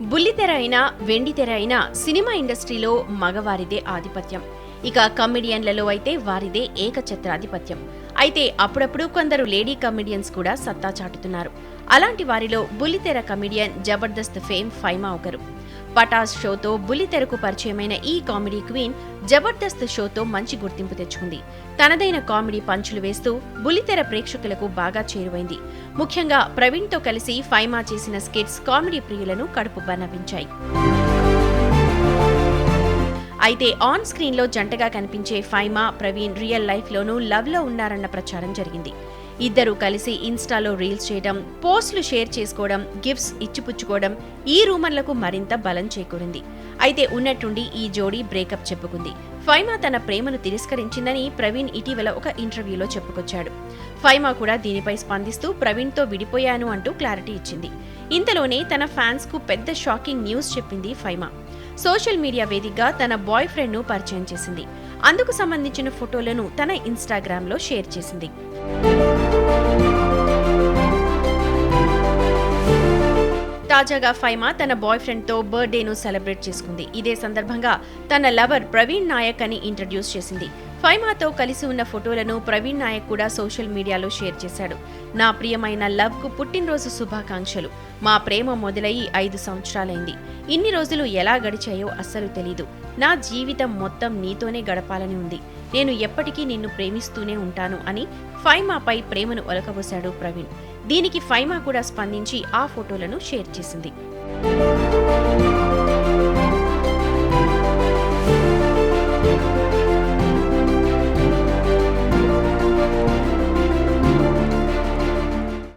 బుల్లితెర అయినా వెండితెర అయినా సినిమా ఇండస్ట్రీలో మగవారిదే ఆధిపత్యం. ఇక కమెడియన్లలో అయితే వారిదే ఏకఛత్రాధిపత్యం. అయితే అప్పుడప్పుడు కొందరు లేడీ కమెడియన్స్ కూడా సత్తా చాటుతున్నారు. అలాంటి వారిలో బుల్లితెర కమెడియన్ జబర్దస్త్ ఫేమ్ ఫైమా ఒకరు. పటాస్ షోతో బుల్లితెరకు పరిచయమైన ఈ కామెడీ క్వీన్ జబర్దస్త్ షోతో మంచి గుర్తింపు తెచ్చుకుంది. తనదైన కామెడీ పంచులు వేస్తూ బుల్లితెర ప్రేక్షకులకు బాగా చేరువైంది. ముఖ్యంగా ప్రవీణ్తో కలిసి ఫైమా చేసిన స్కిట్స్ కామెడీ ప్రియులను కడుపు బనవించాయి అయితే ఆన్ స్క్రీన్లో జంటగా కనిపించే ఫైమా ప్రవీణ్ రియల్ లైఫ్లోనూ లవ్లో ఉన్నారన్న ప్రచారం జరిగింది. ఇద్దరు కలిసి ఇన్స్టాలో రీల్స్ చేయడం పోస్టులు షేర్ చేసుకోవడం గిఫ్ట్స్ ఇచ్చిపుచ్చుకోవడం ఈ రూమర్లకు మరింత బలం చేకూరింది. అయితే ఉన్నట్టుండి ఈ జోడీ బ్రేకప్ చెప్పుకుంది. ఫైమా తన ప్రేమను తిరస్కరించిందని ప్రవీణ్ ఇటీవల ఒక ఇంటర్వ్యూలో చెప్పుకొచ్చాడు. ఫైమా కూడా దీనిపై స్పందిస్తూ ప్రవీణ్తో విడిపోయాను అంటూ క్లారిటీ ఇచ్చింది. ఇంతలోనే తన ఫ్యాన్స్కు పెద్ద షాకింగ్ న్యూస్ చెప్పింది ఫైమా. సోషల్ మీడియా వేదికగా తన బాయ్ ఫ్రెండ్ను పరిచయం చేసింది. అందుకు సంబంధించిన ఫోటోలను తన ఇన్స్టాగ్రామ్లో షేర్ చేసింది. తాజాగా ఫైమా తన బాయ్ ఫ్రెండ్తో బర్త్డేను సెలబ్రేట్ చేసుకుంది. ఇదే సందర్భంగా తన లవర్ ప్రవీణ్ నాయక్ అని ఇంట్రడ్యూస్ చేసింది. ఫైమాతో కలిసి ఉన్న ఫోటోలను ప్రవీణ్ నాయక్ కూడా సోషల్ మీడియాలో షేర్ చేశాడు. నా ప్రియమైన లవ్కు పుట్టినరోజు శుభాకాంక్షలు. మా ప్రేమ మొదలయ్యి ఐదు సంవత్సరాలైంది. ఇన్ని రోజులు ఎలా గడిచాయో అస్సలు తెలీదు. నా జీవితం మొత్తం నీతోనే గడపాలని ఉంది. నేను ఎప్పటికీ నిన్ను ప్రేమిస్తూనే ఉంటాను అని ఫైమాపై ప్రేమను ఒలకబోశాడు ప్రవీణ్. దీనికి ఫైమా కూడా స్పందించి ఆ ఫోటోలను షేర్ చేసింది.